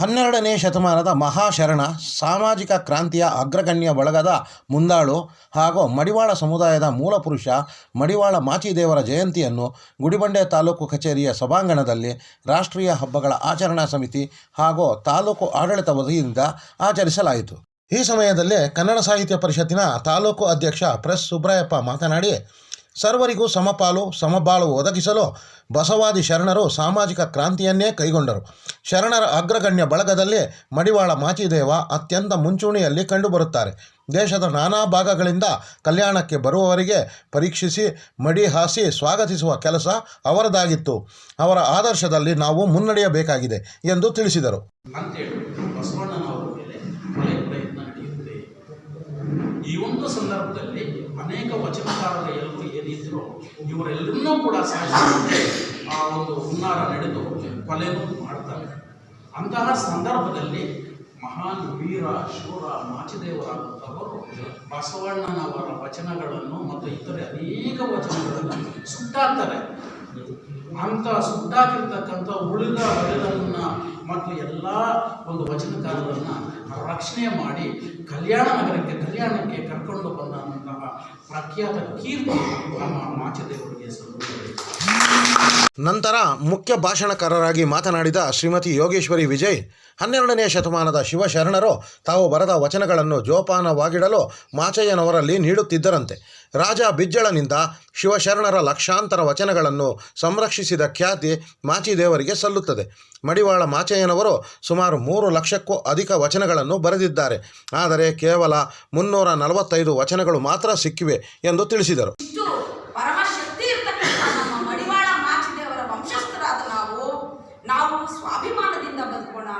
ಹನ್ನೆರಡನೇ ಶತಮಾನದ ಮಹಾಶರಣ ಸಾಮಾಜಿಕ ಕ್ರಾಂತಿಯ ಅಗ್ರಗಣ್ಯ ಬಳಗದ ಮುಂದಾಳು ಹಾಗೂ ಮಡಿವಾಳ ಸಮುದಾಯದ ಮೂಲಪುರುಷ ಮಡಿವಾಳ ಮಾಚಿದೇವರ ಜಯಂತಿಯನ್ನು ಗುಡಿಬಂಡೆ ತಾಲೂಕು ಕಚೇರಿಯ ಸಭಾಂಗಣದಲ್ಲಿ ರಾಷ್ಟ್ರೀಯ ಹಬ್ಬಗಳ ಆಚರಣಾ ಸಮಿತಿ ಹಾಗೂ ತಾಲೂಕು ಆಡಳಿತ ವತಿಯಿಂದ ಆಚರಿಸಲಾಯಿತು. ಈ ಸಮಯದಲ್ಲಿ ಕನ್ನಡ ಸಾಹಿತ್ಯ ಪರಿಷತ್ತಿನ ತಾಲೂಕು ಅಧ್ಯಕ್ಷ ಪ್ರೆಸ್ ಸುಬ್ರಾಯಪ್ಪ ಮಾತನಾಡಿ ಸರ್ವರಿಗೂ ಸಮಪಾಲು, ಸಮಬಾಳು ಒದಗಿಸಲು ಬಸವಾದಿ ಶರಣರು ಸಾಮಾಜಿಕ ಕ್ರಾಂತಿಯನ್ನೇ ಕೈಗೊಂಡರು. ಶರಣರ ಅಗ್ರಗಣ್ಯ ಬಳಗದಲ್ಲಿ ಮಡಿವಾಳ ಮಾಚಿದೇವ ಅತ್ಯಂತ ಮುಂಚೂಣಿಯಲ್ಲಿ ಕಂಡುಬರುತ್ತಾರೆ. ದೇಶದ ನಾನಾ ಭಾಗಗಳಿಂದ ಕಲ್ಯಾಣಕ್ಕೆ ಬರುವವರಿಗೆ ಪರೀಕ್ಷಿಸಿ, ಮಡಿ ಹಾಸಿ ಸ್ವಾಗತಿಸುವ ಕೆಲಸ ಅವರದಾಗಿತ್ತು. ಅವರ ಆದರ್ಶದಲ್ಲಿ ನಾವು ಮುನ್ನಡೆಯಬೇಕಾಗಿದೆ ಎಂದು ತಿಳಿಸಿದರು. ಈ ಒಂದು ಸಂದರ್ಭದಲ್ಲಿ ಅನೇಕ ವಚನಕಾರರ ಎಲ್ಲರೂ ಏನಿದ್ರು, ಇವರೆಲ್ಲರನ್ನೂ ಕೂಡ ಸಾಯಿಸುವಂತೆ ಆ ಒಂದು ಹುನ್ನಾರ ನಡೆದು ಕೊಲೆನೂ ಮಾಡ್ತಾರೆ. ಅಂತಹ ಸಂದರ್ಭದಲ್ಲಿ ಮಹಾನ್ ವೀರ ಶೂರ ಮಾಚಿದೇವರಾದಂಥವರು ಬಸವಣ್ಣನವರ ವಚನಗಳನ್ನು ಮತ್ತು ಇತರೆ ಅನೇಕ ವಚನಗಳನ್ನು ಸುಟ್ಟಾಕ್ತಾರೆ. ಅಂತ ಸುಟ್ಟಾಕಿರ್ತಕ್ಕಂಥ ಉಳಿದ ಎಲ್ಲ ಒಂದು ವಚನಕಾರರನ್ನು ರಕ್ಷಣೆ ಮಾಡಿ ಕಲ್ಯಾಣ ನಗರಕ್ಕೆ ಕಲ್ಯಾಣಕ್ಕೆ ಕರ್ಕೊಂಡು ಬಂದಂತಹ ಪ್ರಖ್ಯಾತ ಕೀರ್ತಿ ನಮ್ಮ ಮಾಚದೇವರಿಗೆ ಸಲ್ಲುತ್ತದೆ. ನಂತರ ಮುಖ್ಯ ಭಾಷಣಕಾರರಾಗಿ ಮಾತನಾಡಿದ ಶ್ರೀಮತಿ ಯೋಗೇಶ್ವರಿ ವಿಜಯ್, ಹನ್ನೆರಡನೇ ಶತಮಾನದ ಶಿವಶರಣರು ತಾವು ಬರೆದ ವಚನಗಳನ್ನು ಜೋಪಾನವಾಗಿಡಲು ಮಾಚಯ್ಯನವರಲ್ಲಿ ನೀಡುತ್ತಿದ್ದರಂತೆ. ರಾಜ ಬಿಜ್ಜಳನಿಂದ ಶಿವಶರಣರ ಲಕ್ಷಾಂತರ ವಚನಗಳನ್ನು ಸಂರಕ್ಷಿಸಿದ ಖ್ಯಾತಿ ಮಾಚಿದೇವರಿಗೆ ಸಲ್ಲುತ್ತದೆ. ಮಡಿವಾಳ ಮಾಚಯ್ಯನವರು ಸುಮಾರು ಮೂರು ಲಕ್ಷಕ್ಕೂ ಅಧಿಕ ವಚನಗಳನ್ನು ಬರೆದಿದ್ದಾರೆ. ಆದರೆ ಕೇವಲ ಮುನ್ನೂರ ನಲವತ್ತೈದು ವಚನಗಳು ಮಾತ್ರ ಸಿಕ್ಕಿವೆ ಎಂದು ತಿಳಿಸಿದರು ಇಷ್ಟು ಪರಮಶಕ್ತಿ ಇರ್ತಕ್ಕಂಥ ನಮ್ಮ ಮಡಿವಾಳ ಮಾಚಿದೇವರ ವಂಶಸ್ಥರಾದ ನಾವು ನಾವು ಸ್ವಾಭಿಮಾನದಿಂದ ಬದುಕೋಣ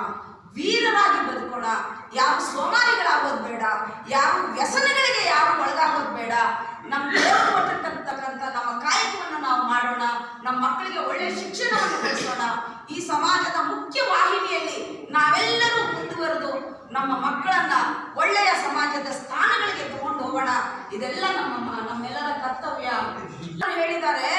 ವೀರರಾಗಿ ಬದುಕೋಣ. ಯಾರು ಸೋಮಾರಿಗಳಾಗೋದು ಬೇಡ ಯಾರು ವ್ಯಸನಗಳಿಗೆ ಯಾರು ಒಳಗಾಗೋದು ಬೇಡ. ನಮ್ಮ ಕೊಟ್ಟಿರ್ತಕ್ಕಂಥ ನಮ್ಮ ಕಾಯಕವನ್ನು ನಾವು ಮಾಡೋಣ ನಮ್ಮ ಮಕ್ಕಳಿಗೆ ಒಳ್ಳೆಯ ಶಿಕ್ಷಣವನ್ನು ಕಲಿಸೋಣ ಈ ಸಮಾಜದ ಮುಖ್ಯ ವಾಹಿನಿಯಲ್ಲಿ ನಾವೆಲ್ಲರೂ ಮುಂದುವರೆದು ನಮ್ಮ ಮಕ್ಕಳನ್ನ ಒಳ್ಳೆಯ ಸಮಾಜದ ಸ್ಥಾನಗಳಿಗೆ ತಗೊಂಡು ಹೋಗೋಣ. ಇದೆಲ್ಲ ನಮ್ಮ ಮ- ನಮ್ಮೆಲ್ಲರ ಕರ್ತವ್ಯ ಅವ್ರು ಹೇಳಿದ್ದಾರೆ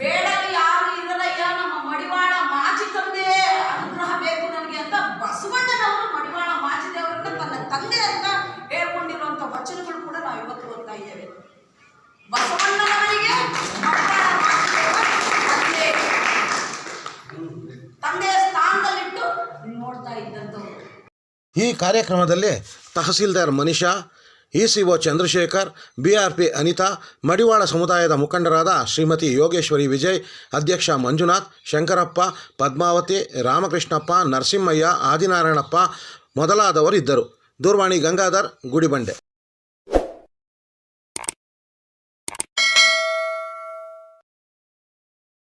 ಬೇಡಲು ಯಾರು ಇರಲಯ್ಯ ನಮ್ಮ ಮಡಿವಾಳ ಮಾಚಿ ತಂದೆ ಅನುಗ್ರಹ ಬೇಕು ನನಗೆ ಅಂತ ಬಸವಣ್ಣನವರು ಮಡಿವಾಳ ಮಾಚಿದೇವರನ್ನ ತನ್ನ ತಂದೆ ಅಂತ ಹೇಳ್ಕೊಂಡಿರುವಂತ ವಚನಗಳು ಕೂಡ ನಾವು ಇದ್ದೇವೆ. ಈ ಕಾರ್ಯಕ್ರಮದಲ್ಲಿ tahsildar Manisha E C O Chandrashekhar B R P Anitha, Madivala ಸಮುದಾಯದ ಮುಖಂಡರಾದ ಶ್ರೀಮತಿ ಯೋಗೇಶ್ವರಿ ವಿಜಯ್, ಅಧ್ಯಕ್ಷ ಮಂಜುನಾಥ್, ಶಂಕರಪ್ಪ, ಪದ್ಮಾವತಿ, ರಾಮಕೃಷ್ಣಪ್ಪ, ನರಸಿಂಹಯ್ಯ, ಆದಿನಾರಾಯಣಪ್ಪ ಮೊದಲಾದವರಿದ್ದರು. ದೂರವಾಣಿ ಗಂಗಾಧರ್, ಗುಡಿಬಂಡೆ.